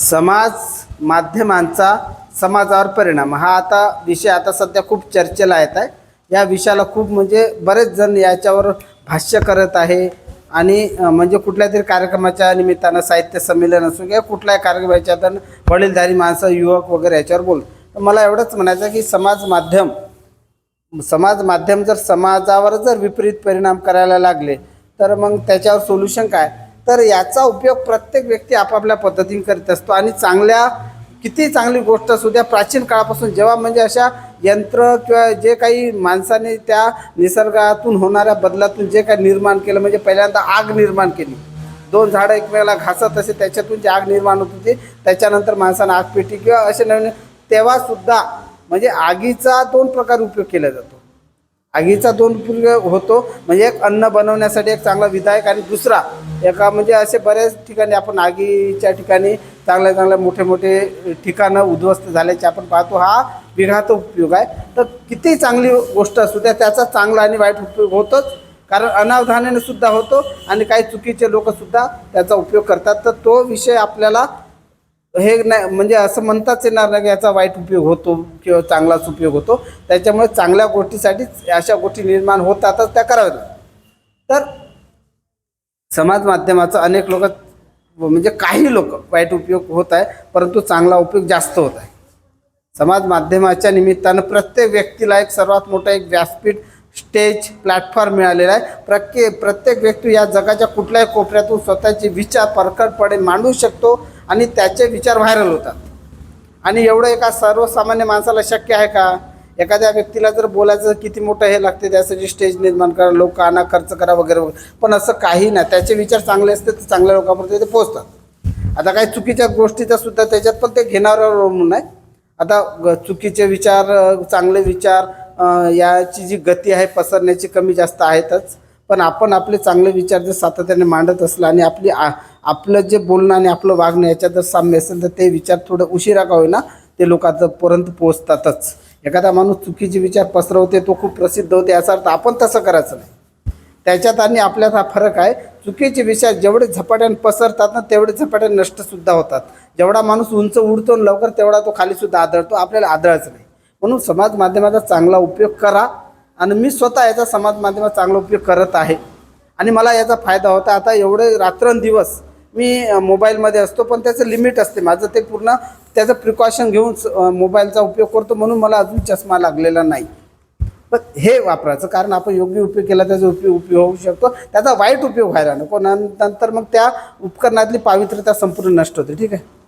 समाज माध्यमांचा समाजावर परिणाम. हा आता विषय आता सध्या खूप चर्चेला येत आहे. या विषयाला खूप म्हणजे बरेच जण याच्यावर भाष्य करत आहे. आणि म्हणजे कुठल्या तरी कार्यक्रमाच्या निमित्तानं साहित्य संमेलन असो किंवा कुठल्याही कार्यक्रमाच्या तर वडीलधारी माणसं युवक वगैरे याच्यावर बोल तर मला एवढंच म्हणायचं की समाज माध्यम समाज माध्यम जर समाजावर जर विपरीत परिणाम करायला लागले तर मग त्याच्यावर सोल्युशन काय? तर याचा उपयोग प्रत्येक व्यक्ती आपापल्या पद्धतीने करीत असतो. आणि चांगल्या किती चांगली गोष्ट असू द्या प्राचीन काळापासून जेव्हा म्हणजे अशा यंत्र किंवा जे काही माणसाने त्या निसर्गातून होणाऱ्या बदलातून जे काही निर्माण केलं म्हणजे पहिल्यांदा आग निर्माण केली. दोन झाडं एकमेकाला घासत असे त्याच्यातून जी आग निर्माण होत होती त्याच्यानंतर माणसानं आग पेटी किंवा असे नवीन तेव्हासुद्धा म्हणजे आगीचा दोन प्रकार उपयोग केला जातो. आगीचा दोन उपयोग होतो. म्हणजे एक अन्न बनवण्यासाठी एक चांगला विधायक आणि दुसरा एका म्हणजे असे बऱ्याच ठिकाणी आपण आगीच्या ठिकाणी चांगल्या चांगल्या मोठे मोठे ठिकाणं उद्ध्वस्त झाल्याचे आपण पाहतो. हा विघात उपयोग आहे. तर किती चांगली गोष्ट असू द्या त्याचा चांगला आणि वाईट उपयोग होतोच. कारण अनावधानाने सुद्धा होतो आणि काही चुकीचे लोकसुद्धा त्याचा उपयोग करतात. तर तो विषय आपल्याला हे नाही म्हणजे असं म्हणताच येणार नाही की याचा वाईट उपयोग होतो किंवा चांगलाच उपयोग होतो. त्याच्यामुळे चांगल्या गोष्टीसाठीच अशा गोष्टी निर्माण होतातच त्या कराव्या तर समाज माध्यमाचा अनेक लोक म्हणजे काही लोक वाईट उपयोग होत आहे परंतु चांगला उपयोग जास्त होत आहे. समाज माध्यमाच्या निमित्तानं प्रत्येक व्यक्तीला एक सर्वात मोठा एक व्यासपीठ स्टेज प्लॅटफॉर्म मिळालेला आहे. प्रत्ये प्रत्येक व्यक्ती या जगाच्या कुठल्याही कोपऱ्यातून स्वतःचे विचार परखडपणे मांडू शकतो आणि त्याचे विचार व्हायरल होतात. आणि एवढं एका सर्वसामान्य माणसाला शक्य आहे का? एखाद्या व्यक्तीला जर बोलायचं किती मोठं हे लागते त्यासाठी स्टेज निर्माण करा लोक आणा खर्च करा वगैरे वगैरे. पण असं काही नाही. त्याचे विचार चांगले असते तर चांगल्या लोकांपर्यंत ते पोहोचतात. आता काही चुकीच्या गोष्टीचा सुद्धा त्याच्यात पण ते घेणाऱ्यावर अवलंबून आहे आता ग- चुकीचे विचार चांगले विचार याची जी गती आहे पसरण्याची कमी जास्त आहेतच. पण आपण आपले चांगले विचार जर सातत्याने मांडत असलं आणि आपली आ आपलं जे बोलणं आणि आपलं वागणं याच्यात जर साम्य असेल तर ते विचार थोडं उशिरा का होईना ते लोकांपर्यंत पोहोचतातच. एखादा माणूस चुकीचे विचार पसरवते तो खूप प्रसिद्ध होते याचा अर्थ आपण तसं करायचं नाही. त्याच्यात आणि आपल्यात हा फरक आहे चुकीचे विचार जेवढे झपाट्याने पसरतात ना तेवढे झपाट्याने नष्टसुद्धा होतात. जेवढा माणूस उंच उडतो लवकर तेवढा तो खालीसुद्धा आदळतो आपल्याला आदळायचं नाही. म्हणून समाज माध्यमाचा चांगला उपयोग करा. आणि मी स्वतः याचा समाज माध्यमाचा चांगला उपयोग करत आहे. आणि मला याचा फायदा होता. आता एवढे रात्रंदिवस मी मोबाईलमध्ये असतो पण त्याचं लिमिट असते. माझं ते पूर्ण त्याचं प्रिकॉशन घेऊन स- मोबाईलचा उपयोग करतो म्हणून मला अजून चष्मा लागलेला नाही. पण हे वापरायचं कारण आपण योग्य उपयोग केला त्याचा उपयोग उपयोग होऊ शकतो. त्याचा वाईट उपयोग व्हायला नको. नंतर मग त्या उपकरणातली पावित्र्यता संपूर्ण नष्ट होते. ठीक आहे?